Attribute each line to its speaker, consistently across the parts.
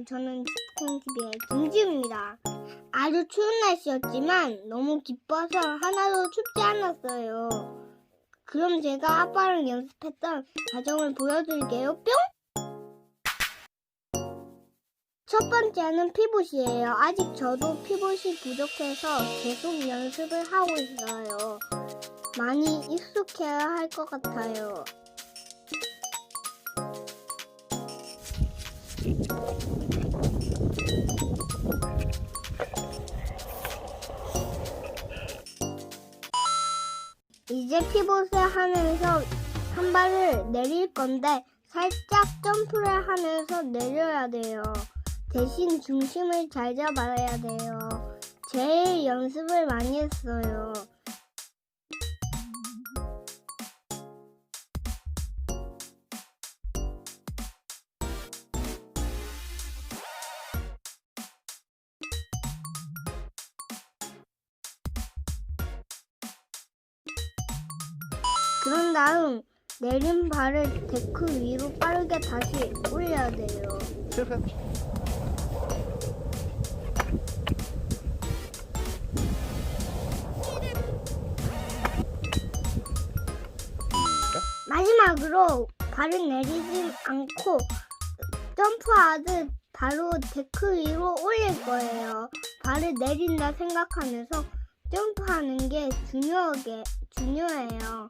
Speaker 1: 저는 콩TV의 김지우입니다. 아주 추운 날씨였지만 너무 기뻐서 하나도 춥지 않았어요. 그럼 제가 아빠랑 연습했던 과정을 보여드릴게요. 뿅! 첫 번째는 피봇이에요. 아직 저도 피봇이 부족해서 계속 연습을 하고 있어요. 많이 익숙해야 할 것 같아요. 이제 피봇을 하면서 한 발을 내릴 건데 살짝 점프를 하면서 내려야 돼요. 대신 중심을 잘 잡아야 돼요. 제일 연습을 많이 했어요. 그런 다음 내린 발을 데크 위로 빠르게 다시 올려야 돼요. 마지막으로 발을 내리지 않고 점프하듯 바로 데크 위로 올릴 거예요. 발을 내린다 생각하면서 점프하는 게 중요하게 중요해요.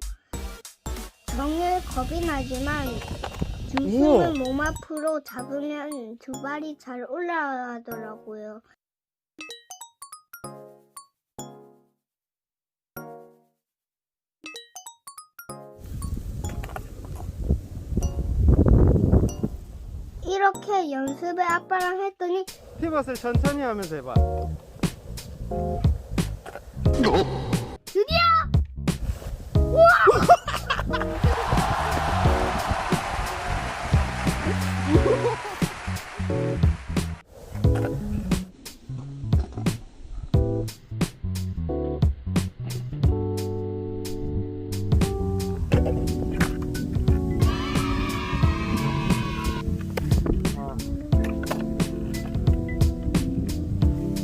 Speaker 1: 정말 겁이 나지만 중심을 몸 앞으로 잡으면 두 발이 잘 올라가더라고요. 이렇게 연습을 아빠랑 했더니
Speaker 2: 피벗을 천천히 하면서 해봐.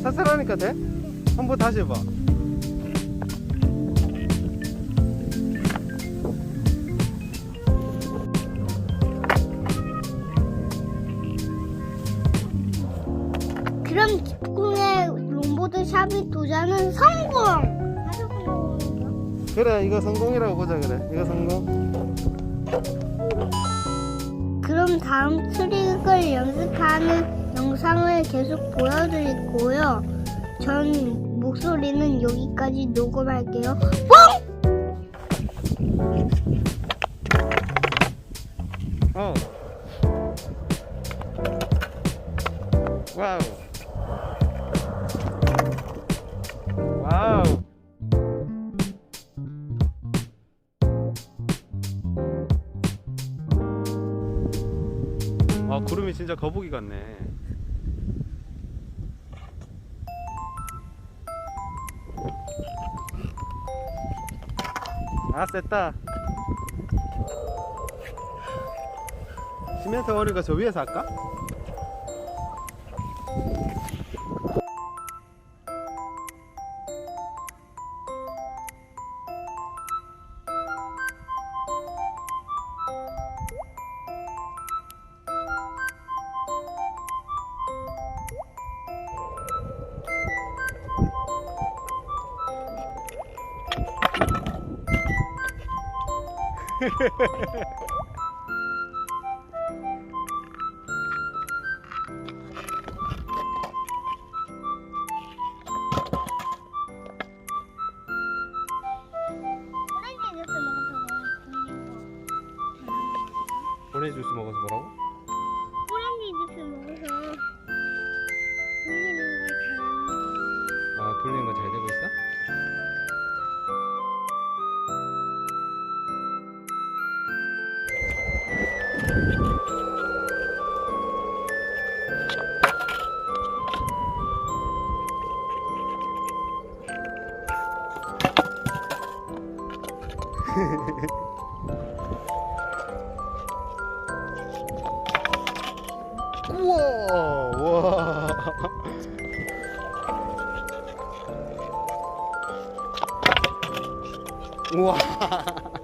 Speaker 2: 사슬하니까 돼? 한번 다시 해봐.
Speaker 1: 그럼 기풍의 롱보드 샵이 도전은 성공!
Speaker 2: 그래, 이거 성공이라고 보자 그래. 이거 성공.
Speaker 1: 그럼 다음 트릭을 연습하는 영상을 계속 보여드리고요. 전 목소리는 여기까지 녹음할게요.
Speaker 2: 어. 와우. 와우. 아, 구름이 진짜 거북이 같네. 아, 셌다. 시멘트 어리가 저 위에서 할까? 오렌지 주스 먹어서 뭐라고? 우와. 와 우와.